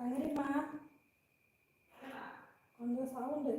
പകരമാ കൊണ്ട് sound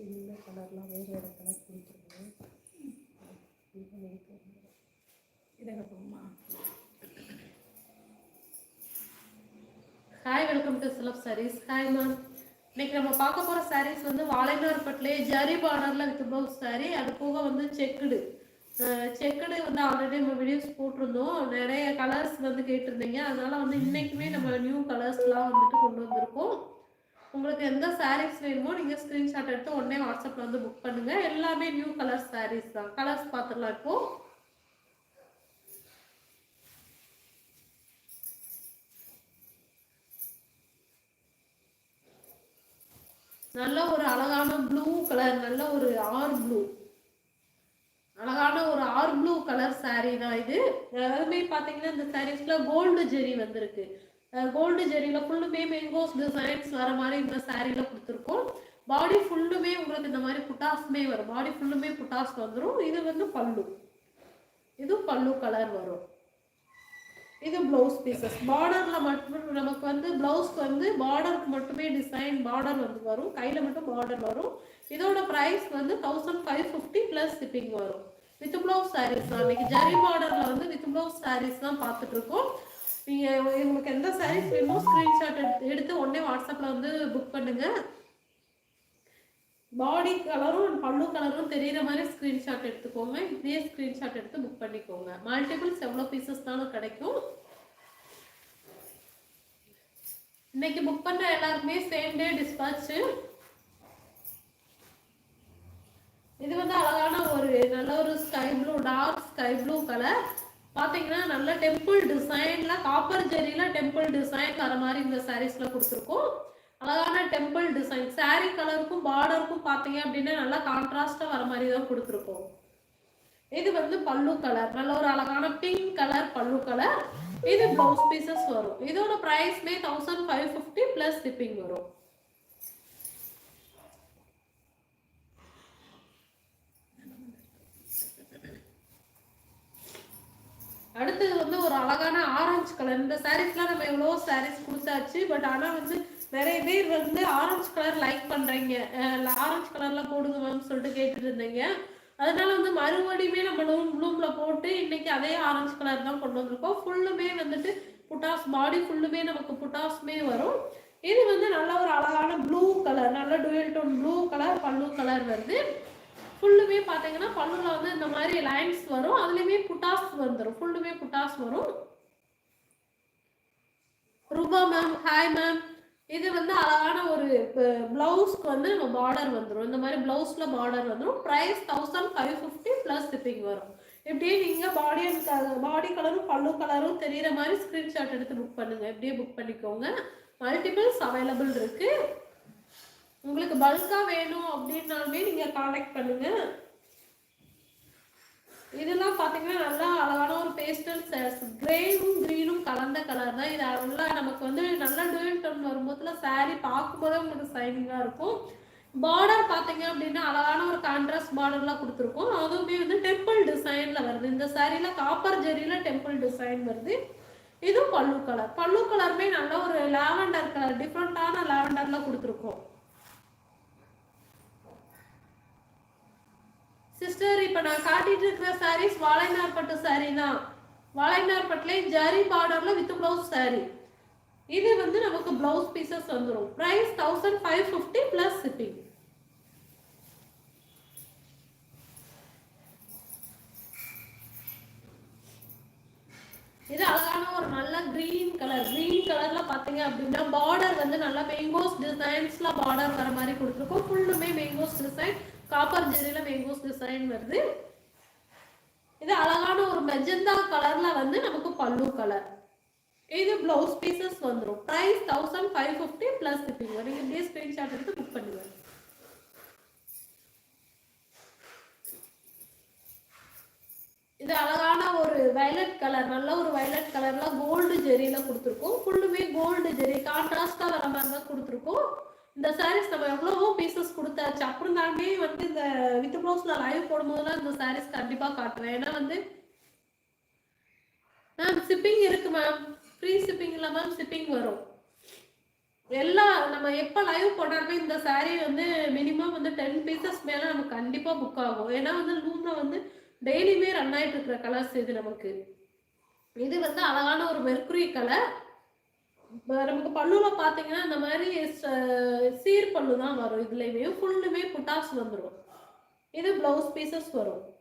first கலர்லாம் வேறு வேறு கலர் கொடுத்துருக்கேன். இதை ஹாய் வெல்கம் டு சிலப் சாரீஸ் ஹாய் மேம் இன்னைக்கு நம்ம பார்க்க போகிற சாரீஸ் வந்து வாழைநார்பட்டிலே ஜரி பார்டரில் வித் ப்ளவுஸ் saree. அது போக வந்து செக்குடு. செக்குடு வந்து ஆல்ரெடி நம்ம வீடியோஸ் போட்டிருந்தோம். நிறைய கலர்ஸ் வந்து கேட்டிருந்தீங்க. அதனால வந்து இன்னைக்குமே நம்ம நியூ கலர்ஸ்லாம் வந்துட்டு கொண்டு வந்திருக்கோம். உங்களுக்கு எந்த சாரீஸ் வேணுமோ நீங்கள் ஸ்க்ரீன்ஷாட் எடுத்து உடனே வாட்ஸ்அப்பில் வந்து புக் பண்ணுங்கள் எல்லாமே நியூ கலர் சாரீஸ் தான். கலர்ஸ் பார்த்துடலாம் இப்போது நல்ல ஒரு அழகான ப்ளூ கலர் நல்ல ஒரு ஆர் ப்ளூ அழகான ஒரு ஆர் ப்ளூ கலர் சாரீ தான் இது. அதுமே பார்த்தீங்கன்னா இந்த சாரீஸ்ல கோல்டு ஜெரி வந்திருக்கு. கோல்டு ஜெரியில் ஃபுல்லுமே மேங்கோஸ் டிசைன்ஸ் வர மாதிரி இந்த சாரியில் கொடுத்துருக்கோம். பாடி ஃபுல்லுமே உங்களுக்கு இந்த மாதிரி புட்டாஸ்மே வரும். பாடி ஃபுல்லுமே புட்டாஸ் வந்துடும் இது வந்து பல்லு. இது பல்லு கலர் வரும். இது ப்ளவுஸ் பீசஸ் பார்டரில் மட்டும் நமக்கு வந்து ப்ளவுஸ்க்கு வந்து பார்டருக்கு மட்டுமே டிசைன் பார்டர் வந்து வரும். கையில் மட்டும் பார்டர் வரும். இதோட ப்ரைஸ் வந்து thousand five fifty plus shipping வரும். வித் ப்ளவுஸ் சாரீஸ் தான். இன்னைக்கு ஜரி பார்டரில் வந்து வித் ப்ளவுஸ் சாரீஸ் தான் பார்த்துட்ருக்கோம் நீங்கள் உங்களுக்கு எந்த சாரீஸ் வேணுமோ ஸ்க்ரீன்ஷாட் எடுத்து எடுத்து உடனே வாட்ஸ்அப்பில் வந்து புக் பண்ணுங்கள் பாடி கலரும் பல்லு கலரும் தெரியுற மாதிரி ஸ்க்ரீன்ஷாட் எடுத்துக்கோங்க. இப்படியே ஸ்க்ரீன்ஷாட் எடுத்து புக் பண்ணிக்கோங்க. மல்டிபிள்ஸ் எவ்வளோ பீசஸ்னாலும் கிடைக்கும். இன்னைக்கு புக் பண்ற எல்லாருக்குமே சேம் டே டிஸ்பாச்சு இது வந்து அழகான ஒரு நல்ல ஒரு sky blue dark sky blue colour பாத்தீங்கன்னா நல்ல டெம்பிள் டிசைன்ல காப்பர் ஜெரியில டெம்பிள் டிசைன் வர மாதிரி இந்த சாரீஸ்ல கொடுத்துருக்கோம். அழகான டெம்பிள் டிசைன் saree கலருக்கும் பார்டருக்கும் பார்த்தீங்க அப்படின்னா நல்லா கான்ட்ராஸ்டாக வர மாதிரி தான் கொடுத்துருக்கோம். இது வந்து பல்லு கலர் நல்ல ஒரு அழகான பிங்க் கலர் பல்லு கலர் இது ப்ளவுஸ் பீசஸ் வரும். இதோட ப்ரைஸ்மே thousand five fifty plus shipping வரும். அடுத்தது வந்து ஒரு அழகான ஆரஞ்சு கலர் இந்த சாரீஸ்லாம் நம்ம எவ்வளோ சாரீஸ் கொடுத்தாச்சு பட் ஆனால் வந்து நிறைய பேர் வந்து ஆரஞ்சு கலர் லைக் பண்ணுறீங்க ஆரஞ்சு கலரில் போடுங்க மேம் சொல்லிட்டு கேட்டுட்டு இருந்தீங்க அதனால வந்து மறுபடியுமே நம்ம லூம் ப்ளூமில் போட்டு இன்னைக்கு அதே ஆரஞ்சு கலர் தான் கொண்டு வந்திருக்கோம். ஃபுல்லுமே வந்துட்டு புட்டாஸ் பாடி ஃபுல்லுமே நமக்கு புட்டாஸ்மே வரும். இது வந்து நல்ல ஒரு அழகான ப்ளூ கலர் நல்ல dual tone blue colour pallu colour வருது. ஃபுல்லுமே பார்த்தீங்கன்னா பல்லுல வந்து இந்த மாதிரி லைன்ஸ் வரும். அதுலேயுமே புட்டாஸ் வந்துடும் ஃபுல்லுமே புட்டாஸ் வரும். ரூபா மேம் ஹாய் மேம் இது வந்து அழகான ஒரு ப்ளவுஸ்க்கு வந்து நம்ம பார்டர் வந்துடும் இந்த மாதிரி ப்ளவுஸில் பார்டர் வந்துடும் price thousand five fifty plus shipping வரும். இப்படியே நீங்கள் பாடி பாடி கலரும் பல்லு கலரும் தெரிகிற மாதிரி ஸ்க்ரீன்ஷாட் எடுத்து புக் பண்ணுங்கள் இப்படியே புக் பண்ணிக்கோங்க. மல்டிபிள்ஸ் அவைலபிள் இருக்குது உங்களுக்கு பல்காக வேணும் அப்படின்னாலுமே நீங்கள் காண்டாக்ட் பண்ணுங்க. இதெல்லாம் பார்த்தீங்கன்னா நல்லா அழகான ஒரு பேஸ்டல் கிரேவும் க்ரீனும் கலந்த கலர் தான். இது நல்லா நமக்கு வந்து நல்லா டூயல் டோன் வரும்போதுல saree பார்க்கும்போதே உங்களுக்கு சைனிங்காக இருக்கும். பார்டர் பார்த்தீங்க அப்படின்னா அழகான ஒரு கான்ட்ராஸ்ட் பார்டர்லாம் கொடுத்துருக்கோம். அதுவுமே வந்து டெம்பிள் டிசைனில் வருது. இந்த சாரியில் காப்பர் ஜெரியில் டெம்பிள் டிசைன் வருது. இதுவும் பல்லு கலர் பல்லு கலருமே நல்ல ஒரு லாவெண்டர் கலர் டிஃப்ரெண்ட்டான லாவெண்டரில் கொடுத்துருக்கோம். சிஸ்டர் இப்போ நான் காட்டிட்டு இருக்கிற சாரீஸ் வாழைநார் பட்டு saree தான். வாழைநார் ஜரி பார்டர்ல வித் பிளவுஸ் சாரீ இது வந்து நமக்கு பிளவுஸ் பீசஸ் வந்துடும் price thousand five fifty plus shipping இது அழகான ஒரு நல்ல கிரீன் கலர் கிரீன் கலர்ல பாத்தீங்க அப்படின்னா பார்டர் வந்து நல்லா மேங்கோஸ் டிசைன்ஸ்ல பார்டர் வர மாதிரி கொடுத்துருக்கோம். ஃபுல்லுமே மேங்கோஸ் டிசைன் காப்பர் ஜெரியில மேங்கோஸ் டிசைன் வருது. இது அழகான ஒரு மெஜந்தா கலர்ல வந்து நமக்கு பல்லு கலர் இது பிளவுஸ் பீசஸ் வந்துடும் price thousand five fifty plus shipping நீங்கள் இப்படியே ஸ்க்ரீன்ஷாட் எடுத்து புக் பண்ணுங்க. இது அழகான ஒரு வயலட் கலர் நல்ல ஒரு வயலட் கலர்ல கோல்டு ஜெரியில கொடுத்துருக்கோம். ஃபுல்லுமே கோல்டு ஜெரி கான்ட்ராஸ்டா வர மாதிரி தான் கொடுத்துருக்கோம். இந்த சாரீஸ் நம்ம எவ்வளவோ பீசஸ் கொடுத்தாச்சு. அப்புறம் அப்படின்னாலுமே வந்து இந்த வித் ப்ளவுஸ்ல லைவ் போடும்போதுலாம் இந்த சாரீஸ் கண்டிப்பா காட்டுவேன். ஏன்னா வந்து மேம் சிப்பிங் இருக்கு மேம் ஃப்ரீ ஷிப்பிங் இல்லை மேம் சிப்பிங் வரும். எல்லா நம்ம எப்போ லைவ் போட்டாலுமே இந்த saree வந்து மினிமம் வந்து டென் பீசஸ் மேலே நமக்கு கண்டிப்பாக புக் ஆகும். ஏன்னா வந்து லூம்ல வந்து டெய்லியுமே ரன் ஆயிட்டு இருக்கிற கலர்ஸ் இது நமக்கு. இது வந்து அழகான ஒரு மெர்குரி கலர் நமக்கு பல்லுல பார்த்தீங்கன்னா இந்த மாதிரி ச- சீர் பல்லு தான் வரும். இதுலையுமே ஃபுல்லுமே புட்டாஸ் வந்துடும் இது பிளவுஸ் பீசஸ் வரும்.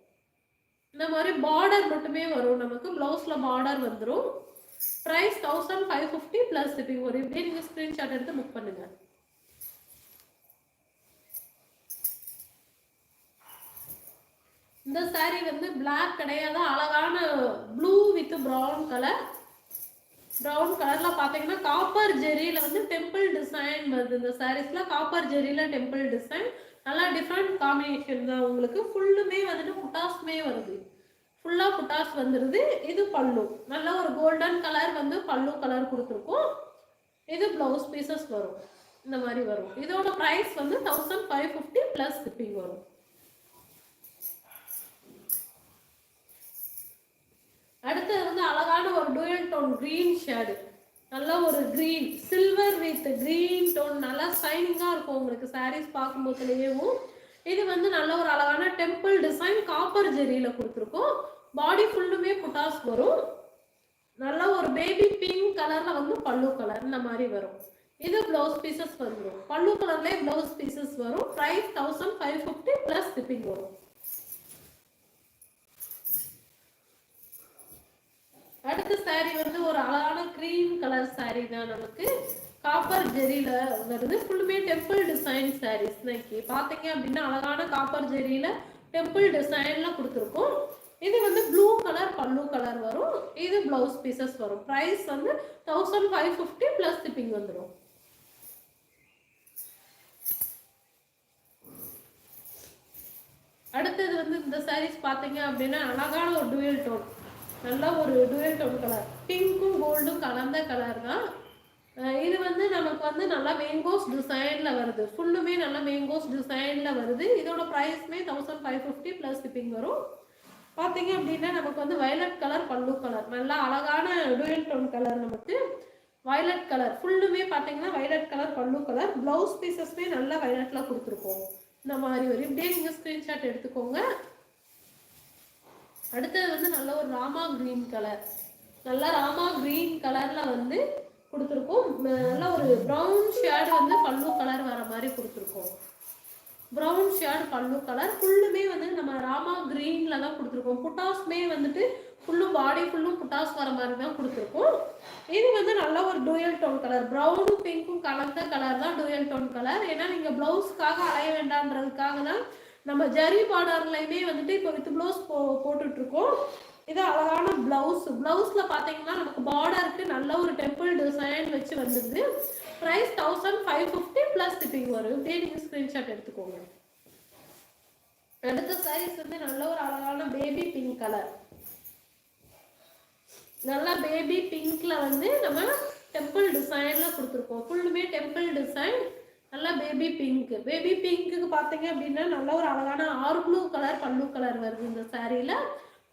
இந்த மாதிரி பார்டர் மட்டுமே வரும். நமக்கு பிளவுஸ்ல பார்டர் வந்துடும் price thousand five fifty plus shipping வரும். இப்படியே நீங்க ஸ்கிரீன்ஷாட் எடுத்து புக் பண்ணுங்க. இந்த saree வந்து பிளாக் கிடையாது. அழகான blue with brown colour brown கலர்ல பாத்தீங்கன்னா காப்பர் ஜெரியில வந்து டெம்பிள் டிசைன் வருது. இந்த சாரீஸ்ல காப்பர் ஜெரியில டெம்பிள் டிசைன் நல்லா டிஃப்ரெண்ட் காம்பினேஷன் தான் உங்களுக்கு. ஃபுல்லுமே வந்துட்டு புட்டாஸ்மே வருது. ஃபுல்லா புட்டாஸ் வந்துருது. இது பல்லு. நல்ல ஒரு கோல்டன் கலர் வந்து பல்லு கலர் கொடுத்துருக்கோம். இது பிளவுஸ் பீசஸ் வரும். இந்த மாதிரி வரும். இதோட ப்ரைஸ் வந்து thousand five fifty plus shipping வரும். அடுத்தது வந்து அழகான ஒரு டூயல் டோன் க்ரீன் ஷேடு நல்ல ஒரு green silver with green tone நல்லா ஷைனிங்காக இருக்கும் உங்களுக்கு சாரீஸ் பார்க்கும்போதுலேயும் இது வந்து நல்ல ஒரு அழகான டெம்பிள் டிசைன் காப்பர் ஜெரியில் கொடுத்துருக்கோம். பாடி ஃபுல்லுமே புட்டாஸ் வரும். நல்ல ஒரு பேபி பிங்க் கலரில் வந்து பல்லு கலர் இந்த மாதிரி வரும். இது பிளவுஸ் பீசஸ் வந்துடும் பல்லு கலர்லேயே பிளவுஸ் பீசஸ் வரும். Price thousand five fifty plus shipping வரும். அடுத்த saree வந்து ஒரு அழகான க்ரீம் கலர் saree தான் நமக்கு. காப்பர் ஜெரியில வருது ஃபுல்லுமே டெம்பிள் டிசைன் சாரீஸ் இன்னைக்கு பார்த்தீங்க அப்படின்னா அழகான காப்பர் ஜெரியில டெம்பிள் டிசைன்லாம் கொடுத்துருக்கோம். இது வந்து ப்ளூ கலர் பல்லு கலர் வரும். இது பிளவுஸ் பீசஸ் வரும். ப்ரைஸ் வந்து thousand five fifty plus shipping வந்துடும் அடுத்தது வந்து இந்த சாரீஸ் பார்த்தீங்க அப்படின்னா அழகான ஒரு டுவெல் டோன் நல்லா ஒரு டூயல் டோன் கலர் பிங்க்கும் கோல்டும் கலந்த கலர் தான். இது வந்து நமக்கு வந்து நல்லா மேங்கோஸ் டிசைனில் வருது. ஃபுல்லுமே நல்லா மேங்கோஸ் டிசைனில் வருது. இதோட ப்ரைஸ்மே thousand five fifty plus shipping வரும். பார்த்தீங்க அப்படின்னா நமக்கு வந்து வயலட் கலர் பல்லு கலர் நல்லா அழகான டுவெல் டோன் கலர் நமக்கு. வயலட் கலர் ஃபுல்லுமே பார்த்தீங்கன்னா violet colour pallu colour blouse பீசஸ்மே நல்லா வயலட்டில் கொடுத்துருக்கோம். இந்த மாதிரி வரும் இப்படியே நீங்கள் ஸ்க்ரீன்ஷாட் எடுத்துக்கோங்க. அடுத்தது வந்து நல்ல ஒரு ராமா கிரீன் கலர் நல்லா ராமா கிரீன் கலரில் வந்து கொடுத்துருக்கோம். நல்ல ஒரு ப்ரௌன் ஷேடு வந்து பல்லு கலர் வர மாதிரி கொடுத்துருக்கோம். ப்ரௌன் ஷேடு பல்லு கலர் ஃபுல்லுமே வந்து நம்ம ராமா க்ரீனில் தான் கொடுத்துருக்கோம். புட்டாஸ்மே வந்துட்டு ஃபுல்லும் பாடி ஃபுல்லும் புட்டாஸ் வர மாதிரி தான் கொடுத்துருக்கோம். இது வந்து நல்ல ஒரு டூயல் டோன் கலர் ப்ரௌனும் பிங்க்கும் கலந்த கலர் தான் டூயல் டோன் கலர் ஏன்னா நீங்கள் ப்ளவுஸ்க்காக அலைய வேண்டான்றதுக்காக தான் நம்ம ஜரி பார்டர்லையுமே வந்துட்டு இப்போ வித் ப்ளவுஸ் போ போட்டுட்டு இருக்கோம் இது அழகான பிளவுஸ் பிளவுஸ்ல பாத்தீங்கன்னா நமக்கு பார்டருக்கு நல்ல ஒரு டெம்பிள் டிசைன் வச்சு வந்துருது price thousand five fifty plus shipping வரும். இப்படியே நீங்கள் ஸ்க்ரீன்ஷாட் எடுத்துக்கோங்க. அடுத்த சாரீஸ் வந்து நல்ல ஒரு அழகான பேபி பிங்க் கலர் நல்லா பேபி பிங்க்ல வந்து நம்ம டெம்பிள் டிசைன்ல கொடுத்துருக்கோம். ஃபுல்லுமே டெம்பிள் டிசைன் நல்லா பேபி பிங்க் பேபி பிங்க்குக்கு பார்த்தீங்க அப்படின்னா நல்ல ஒரு அழகான R blue colour pallu colour வருது இந்த சாரியில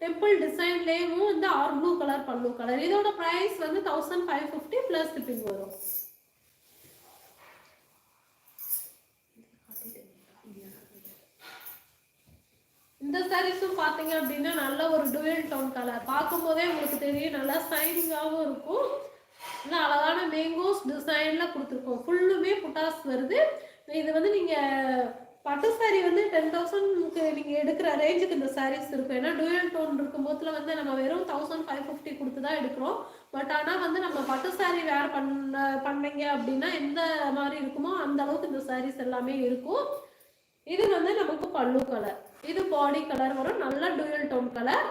டெம்பிள் டிசைன்லேயும் வந்து R blue colour pallu colour இதோட ப்ரைஸ் வந்து thousand five fifty plus shipping வரும். இந்த சாரீஸும் பார்த்தீங்க அப்படின்னா நல்ல ஒரு டுவெல் டோன் கலர் பார்க்கும்போதே உங்களுக்கு தெரியும் நல்லா ஸ்டைனிங்காகவும் இருக்கும். நல்லா அழகான மேங்கோஸ் டிசைனில் கொடுத்துருக்கோம். ஃபுல்லுமே புட்டாஸ் வருது. இது வந்து நீங்கள் பட்டு சாரி வந்து டென் தௌசண்ட்க்கு நீங்கள் எடுக்கிற ரேஞ்சுக்கு இந்த சாரீஸ் இருக்கும். ஏன்னா டூயல் டோன் இருக்கும் போதில் வந்து நம்ம வெறும் தௌசண்ட் ஃபைவ் ஃபிஃப்டி கொடுத்து தான் எடுக்கிறோம். பட் ஆனால் வந்து நம்ம பட்டு சாரி வேர் பண்ண பண்ணீங்க அப்படின்னா எந்த மாதிரி இருக்குமோ அந்த அளவுக்கு இந்த சாரீஸ் எல்லாமே இருக்கும். இது வந்து நமக்கு பல்லு கலர் இது பாடி கலர் வரும். நல்ல டூயல் டோன் கலர்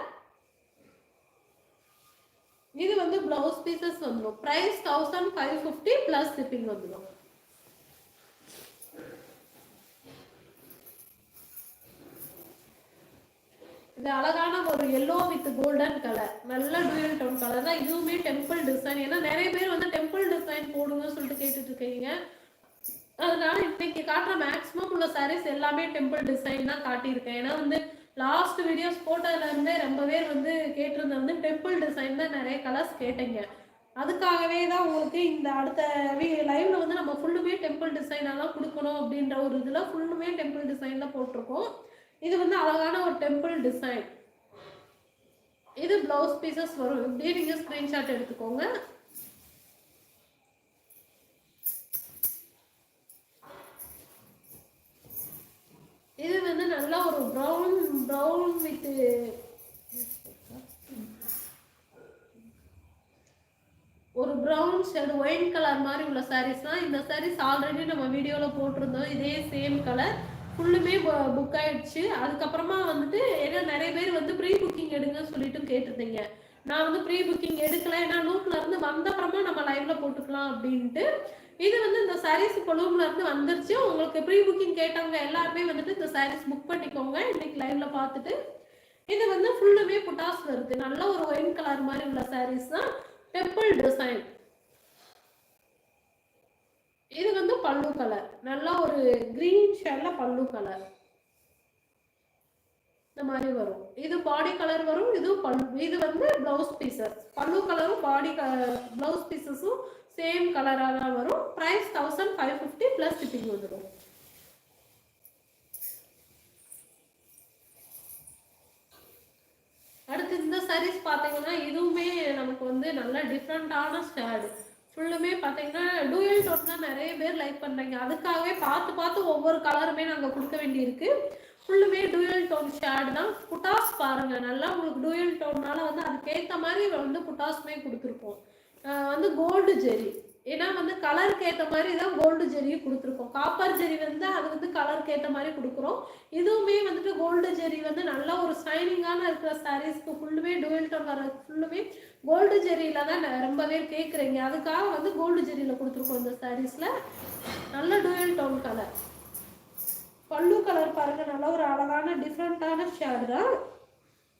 இது வந்து பிளவுஸ் பீசஸ் வந்துடும் price thousand five fifty plus shipping வந்துடும் இது அழகான ஒரு எல்லோ வித் கோல்டன் கலர் நல்ல டூயல் டவுன் கலர் தான். இதுவுமே டெம்பிள் டிசைன் ஏன்னா நிறைய பேர் வந்து டெம்பிள் டிசைன் போடுங்கன்னு சொல்லிட்டு கேட்டுட்டு இருக்கீங்க. அதனால இன்னைக்கு காட்டுற மேக்ஸிமம் உள்ள சாரீஸ் எல்லாமே டெம்பிள் டிசைன் தான் காட்டியிருக்கேன். ஏன்னா வந்து லாஸ்ட் வீடியோஸ் போட்டதுலேருந்தே ரொம்ப பேர் வந்து கேட்டிருந்த வந்து டெம்பிள் டிசைன் தான் நிறைய கலர்ஸ் கேட்டீங்க. அதுக்காகவே தான் உங்களுக்கு இந்த அடுத்த லைவ்ல வந்து நம்ம ஃபுல்லுமே டெம்பிள் டிசைனெல்லாம் கொடுக்கணும் அப்படின்ற ஒரு இதில் ஃபுல்லுமே டெம்பிள் டிசைனில் போட்டிருக்கோம். இது வந்து அழகான ஒரு டெம்பிள் டிசைன் இது ப்ளவுஸ் பீசஸ் வரும். இப்படியே நீங்கள் ஸ்க்ரீன்ஷாட் எடுத்துக்கோங்க. ஒரு ப்ரௌன் ப்ரௌன் வித் ஒரு ப்ரௌன் ஷேடு ஒயின் கலர் மாதிரி உள்ள சாரீஸ் தான். இந்த சாரீஸ் ஆல்ரெடி நம்ம வீடியோவில் போட்டிருந்தோம். இதே சேம் கலர் ஃபுல்லுமே புக் ஆயிடுச்சு. அதுக்கப்புறமா வந்துட்டு ஏன்னா நிறைய பேர் வந்து ப்ரீ புக்கிங் எடுங்கன்னு சொல்லிட்டு கேட்டிருந்தீங்க. நான் வந்து ப்ரீ புக்கிங் எடுக்கல. ஏன்னா லூப்ல இருந்து வந்தப்புறமா நம்ம லைவ்ல போட்டுக்கலாம் அப்படின்ட்டு இது வந்து இந்த சாரீஸ் இப்போ இருந்து வந்துருச்சு. உங்களுக்கு ப்ரீ புக்கிங் கேட்டவங்க எல்லாருமே வந்துட்டு இந்த சாரீஸ் புக் பண்ணிக்கோங்க. இன்னைக்கு லைவ்ல பார்த்துட்டு. இது வந்து ஃபுல்லுமே புட்டாஸ் வருது நல்ல ஒரு ஒயின் கலர் மாதிரி உள்ள சாரீஸ் தான். டெம்பிள் டிசைன் இது வந்து பல்லு கலர் நல்லா ஒரு கிரீன் ஷேட்ல பல்லு கலர் இந்த மாதிரி வரும். இது பாடி கலர் வரும். இது பல் இது வந்து பிளவுஸ் பீசஸ் பல்லு கலரும் பாடி பிளவுஸ் பீசஸும் சேம் கலராக தான் வரும். Price thousand five fifty plus shipping வந்துடும் அடுத்து இந்த சாரீஸ் பார்த்தீங்கன்னா இதுவுமே நமக்கு வந்து நல்ல டிஃப்ரெண்ட்டான ஸ்டாடு ஃபுல்லுமே பார்த்தீங்கன்னா டூயல் டோன் தான் நிறைய பேர் லைக் பண்ணுறீங்க அதுக்காகவே பார்த்து பார்த்து ஒவ்வொரு கலருமே நாங்கள் கொடுக்க வேண்டியிருக்கு. ஃபுல்லுமே டூயல் டோன் ஷேடு தான். புட்டாஸ் பாருங்கள் நல்லா உங்களுக்கு டூயல் டோன்னால வந்து அதுக்கேற்ற மாதிரி வந்து புட்டாஸ்மே கொடுத்துருக்கோம். வந்து கோல்டு ஜெரி. ஏன்னா வந்து கலருக்கு ஏற்ற மாதிரி தான் கோல்டு ஜெரியும் கொடுத்துருக்கோம். காப்பர் ஜெரி வந்து அது வந்து கலருக்கு ஏற்ற மாதிரி கொடுக்குறோம். இதுவுமே வந்துட்டு கோல்டு ஜெரி வந்து நல்ல ஒரு ஷைனிங்கான இருக்கிற சாரீஸ்க்கு ஃபுல்லுமே டூயல் டோன் வர ஃபுல்லுமே கோல்டு ஜெரியில தான் ரொம்பவே கேட்குறீங்க அதுக்காக வந்து கோல்டு ஜெரியில் கொடுத்துருக்கோம் இந்த சாரீஸில் நல்ல dual tone colour pallu colour பாருங்க. நல்ல ஒரு அழகான டிஃப்ரெண்ட்டான ஷேடு தான்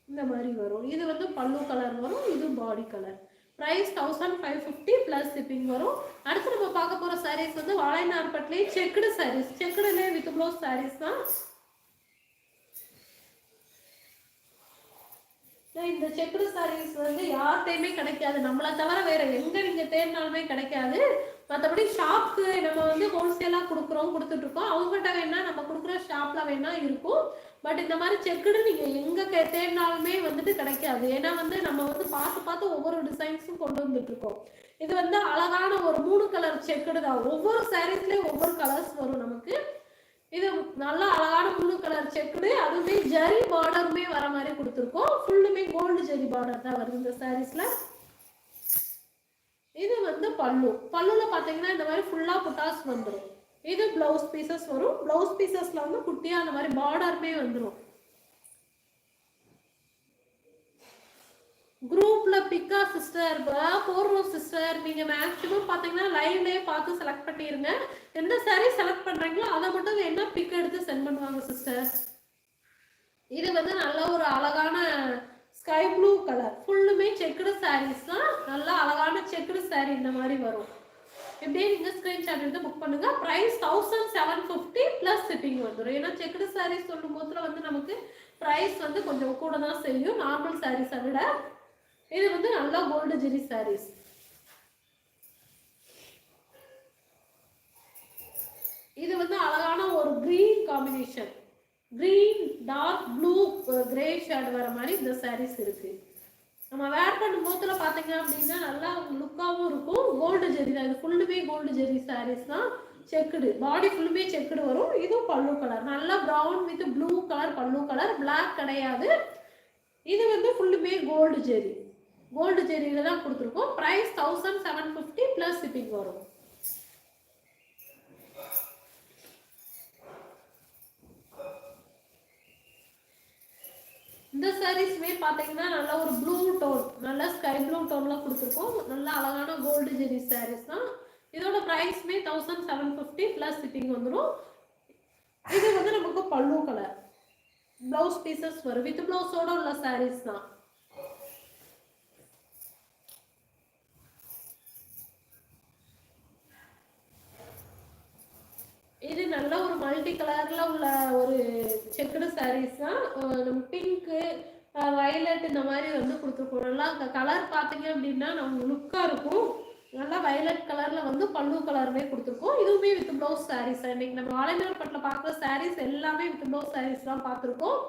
இந்த மாதிரி வரும். இது வந்து பல்லு கலர் வரும். இது body colour price thousand five fifty plus shipping வரும். அடுத்து நம்ம பார்க்க போகிற சாரீஸ் வந்து வாழைநார்பட்லேயே செக்குடு சாரீஸ் செக்குடுலேயே வித் ப்ளவுஸ் சாரீஸ் தான். இந்த செக்குடு சாரீஸ் வந்து யார்கிட்டையுமே கிடைக்காது. நம்மளை தவிர வேற எங்க நீங்க தேடினாலுமே கிடைக்காது. மற்றபடி ஷாப்க்கு நம்ம வந்து ஹோல்சேலாக கொடுக்குறோம் கொடுத்துட்டு இருக்கோம். அவங்ககிட்ட வேணா நம்ம கொடுக்குற ஷாப்ல வேணா இருக்கும். பட் இந்த மாதிரி செக்குடு நீங்க எங்க கே- தேடினாலுமே வந்துட்டு கிடைக்காது. ஏன்னா வந்து நம்ம வந்து பார்த்து பார்த்து ஒவ்வொரு டிசைன்ஸும் கொண்டு வந்துட்டு இருக்கோம். இது வந்து அழகான ஒரு மூணு கலர் செக்குடு தான். ஒவ்வொரு சாரீஸ்லயும் ஒவ்வொரு கலர்ஸ் வரும் நமக்கு. இது நல்லா அழகான ப்ளூ கலர் செக்குடு அதுவுமே ஜரி பார்டருமே வர மாதிரி கொடுத்துருக்கோம். ஃபுல்லுமே கோல்டு ஜரி பார்டர் தான் வருது இந்த சாரீஸ்ல இது வந்து பல்லு. பல்லுல பாத்தீங்கன்னா இந்த மாதிரி ஃபுல்லா புட்டாஸ் வந்துடும் இது பிளவுஸ் பீசஸ் வரும். பிளவுஸ் பீசஸ்ல வந்து குட்டியா அந்த மாதிரி பார்டருமே வந்துடும் குரூப்ல பிக்கா சிஸ்டர் போடுறோம் சிஸ்டர் நீங்க மேக்ஸிமம் பாத்தீங்கன்னா லைவ்லயே பார்த்து செலக்ட் பண்ணிருங்க. எந்த சாரி செலக்ட் பண்றீங்களோ அதை மட்டும் என்ன பிக் எடுத்து சென்ட் பண்ணுவாங்க சிஸ்டர் இது வந்து நல்ல ஒரு அழகான ஸ்கை ப்ளூ கலர் ஃபுல்லுமே செக்குடு சாரீஸ் தான். நல்லா அழகான செக்குடு saree இந்த மாதிரி வரும். எப்படியே நீங்க ஸ்கிரீன்ஷாட் எடுத்து புக் பண்ணுங்க. Price thousand seven fifty plus shipping வந்துடும் ஏன்னா செக்குடு சாரீஸ் சொல்லும் போதுல வந்து நமக்கு பிரைஸ் வந்து கொஞ்சம் கூட தான் செய்யும் நார்மல் சாரீஸை விட இது வந்து நல்லா கோல்டு ஜெரி சாரீஸ் இது வந்து அழகான ஒரு green combination green dark blue grey shade வர மாதிரி இந்த சாரீஸ் இருக்கு. நம்ம வேர் பண்ணும் போதுல பார்த்தீங்க அப்படின்னா நல்லா லுக்காகவும் இருக்கும். கோல்டு ஜெரி தான். இது ஃபுல்லுமே கோல்டு ஜெரி சாரீஸ் தான். செக்குடு. பாடி ஃபுல்லுமே செக்குடு வரும். இதுவும் பல்லு கலர் நல்லா brown with blue colour pallu colour black கிடையாது. இது வந்து ஃபுல்லுமே கோல்டு ஜெரி. கோல்டு ஜெரியில தான் கொடுத்துருக்கோம். Price thousand seven fifty plus shipping வரும். இந்த சாரீஸ்மே பார்த்தீங்கன்னா நல்ல ஒரு ப்ளூ டோன் நல்ல ஸ்கை ப்ளூ டோன்லாம் கொடுத்துருக்கோம். நல்ல அழகான கோல்டு ஜெரி சாரீஸ் தான். இதோட ப்ரைஸ்மே thousand seven fifty plus shipping வந்துடும் இது வந்து நமக்கு பல்லு கலர் ப்ளவுஸ் பீசஸ் வரும். வித் ப்ளவுஸோட உள்ள சாரீஸ் தான் இது நல்ல ஒரு மல்டி கலர்ல உள்ள ஒரு செக்குடு சாரீஸ் தான் நம்ம பிங்க்கு வயலட் இந்த மாதிரி வந்து கொடுத்துருக்கோம் நல்லா கலர் பார்த்தீங்க அப்படின்னா நம்ம லுக்காக இருக்கும். நல்லா வயலட் கலரில் வந்து பல்லு கலருமே கொடுத்துருக்கோம். இதுவுமே வித் ப்ளவுஸ் சாரீஸ் இன்னைக்கு நம்ம ஆலைமலர் பட்டில் பார்க்குற சாரீஸ் எல்லாமே வித் ப்ளவுஸ் சாரீஸ் தான் பார்த்துருக்கோம்.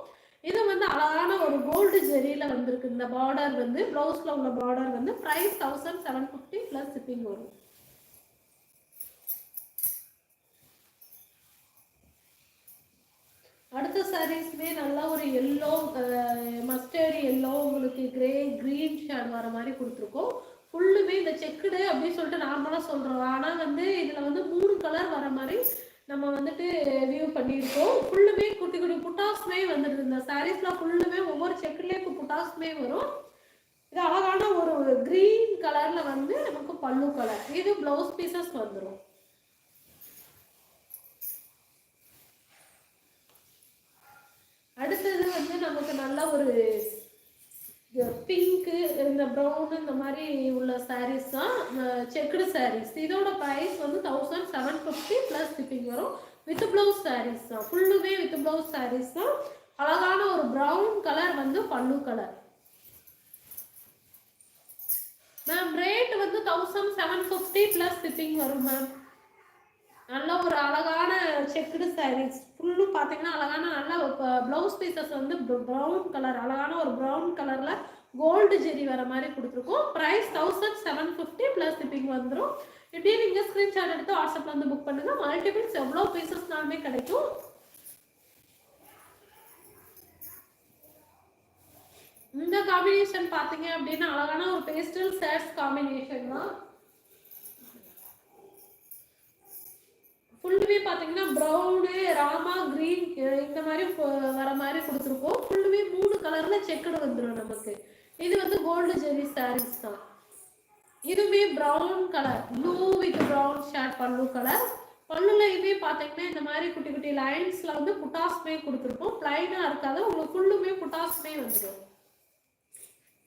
இது வந்து அழகான ஒரு கோல்டு ஜெரியில் வந்திருக்கு. இந்த பார்டர் வந்து ப்ளவுஸில் உள்ள பார்டர் வந்து price thousand seven fifty plus shipping வரும். அடுத்த சாரீஸ்மே நல்லா ஒரு எல்லோ மஸ்டர்டு எல்லோ உங்களுக்கு கிரே க்ரீன் ஷேட் வர மாதிரி கொடுத்துருக்கோம். ஃபுல்லுமே இந்த செக்குடு அப்படின்னு சொல்லிட்டு நார்மலாக சொல்கிறோம் ஆனால் வந்து இதில் வந்து மூணு கலர் வர மாதிரி நம்ம வந்துட்டு வியூ பண்ணியிருக்கோம். ஃபுல்லுமே குட்டி குட்டி புட்டாஸ்மே வந்துட்டு இந்த சாரீஸ்லாம் ஃபுல்லுமே ஒவ்வொரு செக்குலேயும் புட்டாஸ்மே வரும். இது அழகான ஒரு க்ரீன் கலரில் வந்து நமக்கு பல்லு கலர் இது ப்ளவுஸ் பீசஸ் வந்துடும் அடுத்தது வந்து நமக்கு நல்ல ஒரு பிங்க்கு இந்த ப்ரௌனு இந்த மாதிரி உள்ள சாரீஸ் தான் செக்குடு சாரீஸ் இதோட ப்ரைஸ் வந்து thousand seven fifty plus shipping வரும். வித் ப்ளவுஸ் சாரீஸ் தான். ஃபுல்லுமே வித் ப்ளவுஸ் சாரீஸ் தான். அழகான ஒரு ப்ரௌன் கலர் வந்து பல்லு கலர் மேம் ரேட் வந்து thousand seven fifty plus shipping வரும் மேம் நல்ல ஒரு அழகான செக்குடு சாரீஸ் ஃபுல்லும் பார்த்தீங்கன்னா அழகான நல்ல ப்ளவுஸ் பீசஸ் வந்து ப்ரௌன் கலர் அழகான ஒரு ப்ரௌன் கலரில் கோல்டு ஜெரி வர மாதிரி கொடுத்துருக்கோம். Price thousand seven fifty plus shipping வந்துடும் இப்படியே நீங்கள் ஸ்க்ரீன்ஷாட் எடுத்து வாட்ஸ்அப்பில் வந்து புக் பண்ணுங்கள் மல்டிபிள்ஸ் எவ்வளோ பீசஸ்னாலுமே கிடைக்கும். இந்த காம்பினேஷன் பார்த்தீங்க அப்படின்னா அழகான ஒரு பேஸ்டல் சேட்ஸ் காம்பினேஷன் தான். ஃபுல்லுமே பார்த்தீங்கன்னா ப்ரௌனு ராமா க்ரீன் இந்த மாதிரி வர மாதிரி கொடுத்துருக்கோம். ஃபுல்லுமே மூணு கலரில் செக்குடு வந்துடும் நமக்கு. இது வந்து கோல்டு ஜெரி சாரீஸ் தான். இதுவுமே brown colour blue with brown shade pallu colour பல்லுலையுமே பார்த்தீங்கன்னா இந்த மாதிரி குட்டி குட்டி லைன்ஸில் வந்து புட்டாஸ்மே கொடுத்துருக்கோம். ப்ளைனாக இருக்காது. உங்களுக்கு ஃபுல்லுமே புட்டாஸ்மே வந்துடும்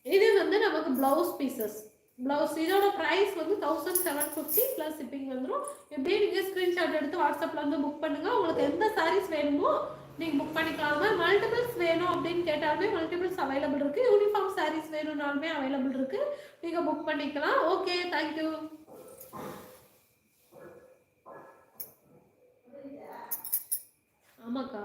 இது வந்து நமக்கு ப்ளவுஸ் பீசஸ் ப்ளவுஸ் இதோட ப்ரைஸ் வந்து thousand seven fifty plus shipping வந்துடும் எப்படியே நீங்கள் ஸ்க்ரீன்ஷாட் எடுத்து வாட்ஸ்அப்பில் வந்து புக் பண்ணுங்கள் உங்களுக்கு எந்த சாரீஸ் வேணுமோ நீங்கள் புக் பண்ணிக்கலாம். அது மாதிரி மல்டிபிள்ஸ் வேணும் அப்படின்னு கேட்டாலுமே மல்டிபிள்ஸ் அவைலபிள் இருக்குது யூனிஃபார்ம் சாரீஸ் வேணும்னாலுமே அவைலபிள் இருக்குது நீங்கள் புக் பண்ணிக்கலாம். ஓகே தேங்க்யூ ஆமாக்கா.